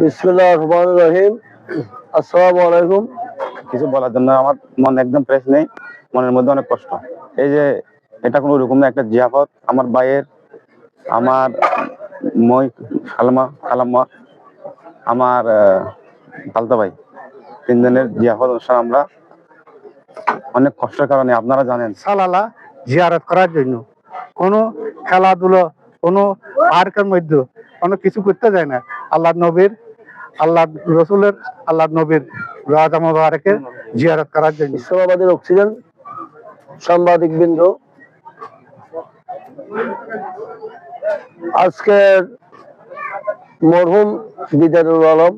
বিসমুল্লাহ রহমান রহিম। আসসালামু আলাইকুম। কিছু বলার জন্য আমার মন একদম ফ্রেশ নেই মনের মধ্যে অনেক কষ্ট। এই যে এটা কোনো রকম না একটা জিয়াফত। আমার ভাইয়ের আমার মই খালামা খালাম্মা আমার তালতা ভাই তিনজনের জিয়াফত অনুষ্ঠান আমরা অনেক কষ্টের কারণে আপনারা জানেন। সালালা জিয়ারত করার জন্য। কোনো খেলাধুলো কোনো পার্কের মধ্যে কোনো কিছু করতে যায় না। আল্লাহ নবীর আল্লাহ রসুলের, আল্লাহ নবীর রাজা জিয়ারত করার জন্য। ইসলামাবাদের অক্সিজেন সাংবাদিক বৃন্দ, আজকের মরহুম দিদারুল আলম,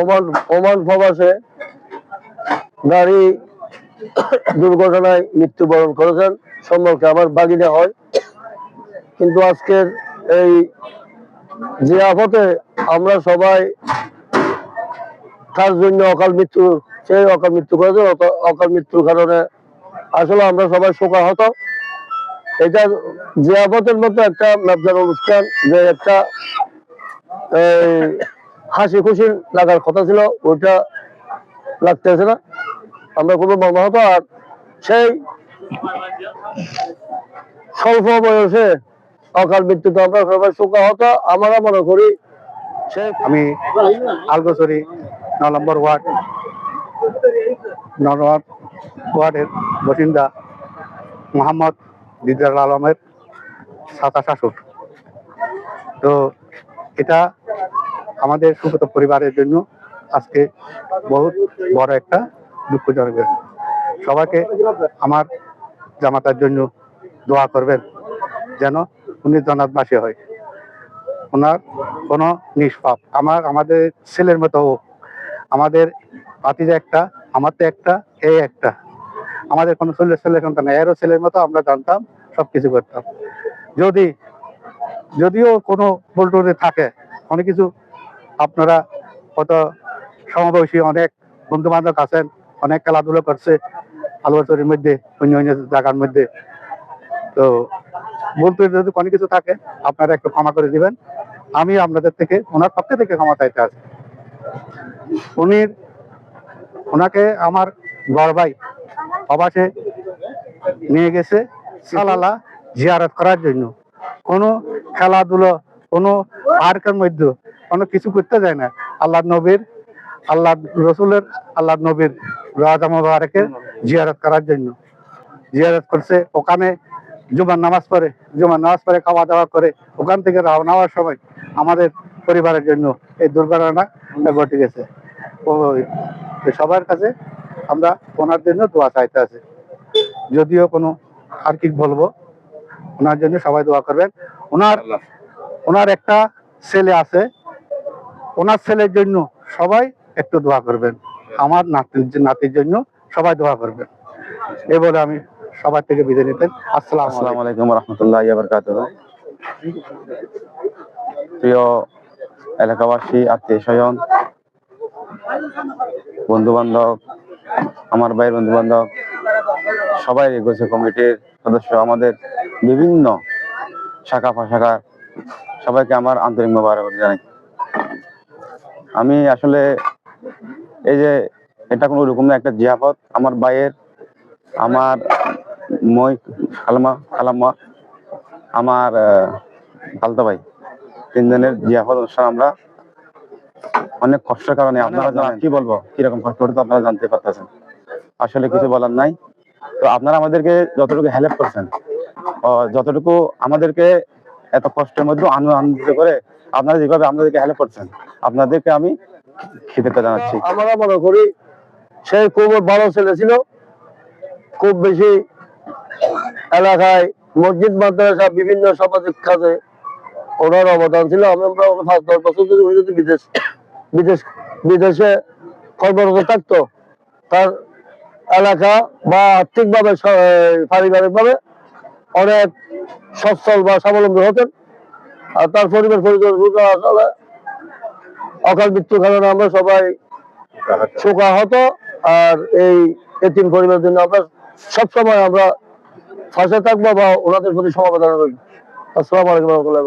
ওমান ওমান প্রবাসে গাড়ি দুর্ঘটনায় মৃত্যুবরণ করেছেন। সম্পর্কে আমার বাগিনা হয়। কিন্তু আজকের এই জিয়াফতে আমরা সবাই তার জন্য অকাল মৃত্যু, সে অকাল মৃত্যু করেছে অকাল মৃত্যুর কারণে আসলে আমরা সবাই শোকাহত। এটা জিয়াফতের মতো একটা মেবদার অনুষ্ঠান, যে একটা হাসি খুশি লাগার কথা ছিল, ওইটা লাগতেছে না। আমরা খুবই মর্মাহত, আর সেই স্বল্প বয়সে অকাল মৃত্যুতে আমরা সবাই শোকাহত। আমরা মনে করি আমি আলগোসরি ন নম্বর ওয়ার্ড, ন নম্বর ওয়ার্ডের বাসিন্দা মোহাম্মদ দিদার আলমের সাতা শাশুর তো এটা আমাদের সুগত পরিবারের জন্য আজকে বহুত বড় একটা দুঃখজনক সবাইকে আমার জামাতার জন্য দোয়া করবেন যেন উনি জনাতবাসী হয়। ওনার কোনো নিষ্পাপ। আমার, আমাদের ছেলের মতো ও। আমাদের ভাতিজা একটা, আমার তো একটা এই একটা। আমাদের কোনো ছেলে ছেলে সন্তান। এরও ছেলের মতো আমরা জানতাম, সবকিছু করতাম। যদি, যদিও কোনো ভুলটুরে থাকে, অনেক কিছু আপনারা কত সমবয়সী অনেক বন্ধু বান্ধব আছেন, অনেক খেলাধুলো করছে আলোচনীর মধ্যে অন্য অন্য জায়গার মধ্যে। তো বলতে যদি কোনো কিছু থাকে, আপনারা একটু ক্ষমা করে দিবেন। আমি আপনাদের থেকে, ওনার পক্ষ থেকে ক্ষমা চাইতে আছি উনি, ওনাকে আমার বড় ভাই অবাসে নিয়ে গেছে সালালা জিয়ারত করার জন্য। কোনো খেলাধুলো, কোনো পার্কের মধ্যে, কোনো কিছু করতে যায় না। আল্লাহ নবীর, আল্লাহ রসুলের, আল্লাহ নবীর রাজা মোবারকের জিয়ারত করার জন্য। জিয়ারত করছে, ওখানে জুমার নামাজ পড়ে, জুমার নামাজ পড়ে, খাওয়া দাওয়া করে, ওখান থেকে রওনা হওয়ার সময় আমাদের পরিবারের জন্য এই দুর্ঘটনা ঘটে গেছে। সবার কাছে আমরা ওনার জন্য দোয়া চাইতে আছে। যদিও কোনো আর কি বলব ওনার জন্য সবাই দোয়া করবেন। ওনার ওনার একটা ছেলে আছে ওনার ছেলের জন্য সবাই একটু দোয়া করবেন। আমার নাতির নাতির জন্য সবাই দোয়া করবেন। এই বলে আমি সবার থেকে বিদায় নিতেন। আসসালাম আসসালামু আলাইকুম রহমতুল্লাহ বরকাত প্রিয় এলাকাবাসী, আত্মীয় স্বজন বন্ধু বান্ধব আমার ভাইয়ের বন্ধু বান্ধব সবাই গোছে কমিটির সদস্য, আমাদের বিভিন্ন শাখা ফাশাখা সবাইকে আমার আন্তরিক মোবারক জানাই। আমি আসলে এই যে এটা কোনো রকম না, একটা জিয়াফত, আমার ভাইয়ের, আমার মই খালামা খালাম্মা, আমার তালতা ভাই। তিনজনের জিয়াফত অনুষ্ঠান আমরা অনেক কষ্টের কারণে আপনারা জানেন। কি বলব? কীরকম কষ্ট করে তো আপনারা জানতে পারতেছেন। আসলে কিছু বলার নাই। তো আপনারা আমাদেরকে যতটুকু হেল্প করছেন যতটুকু আমাদেরকে এত কষ্টের মধ্যে আনন্দিত করে আপনারা যেভাবে আমাদেরকে হেল্প করছেন আপনাদেরকে আমি কৃতজ্ঞতা জানাচ্ছি। আমরা মনে করি সে খুব ভালো ছেলে ছিল খুব বেশি এলাকায় মসজিদ মাদ্রাসা বিভিন্ন সামাজিক কাজে ওনার অবদান ছিল। আমি আমরা পাঁচ, দশ বছর উনি যদি বিদেশ বিদেশ, বিদেশে কর্মরত থাকতো, তার এলাকা বা আর্থিক ভাবে পারিবারিক ভাবে অনেক সচ্ছল বা স্বাবলম্বী হতেন। আর তার পরিবার পরিজন আসলে অকাল মৃত্যুর কারণে আমরা সবাই শোকাহত। আর এই এতিম পরিবারের জন্য আমরা সবসময় আমরা ফাঁসে থাকব বা ওনাদের প্রতি সমবেদনা রইল আসসালামু আলাইকুম রহমতুল্লাহ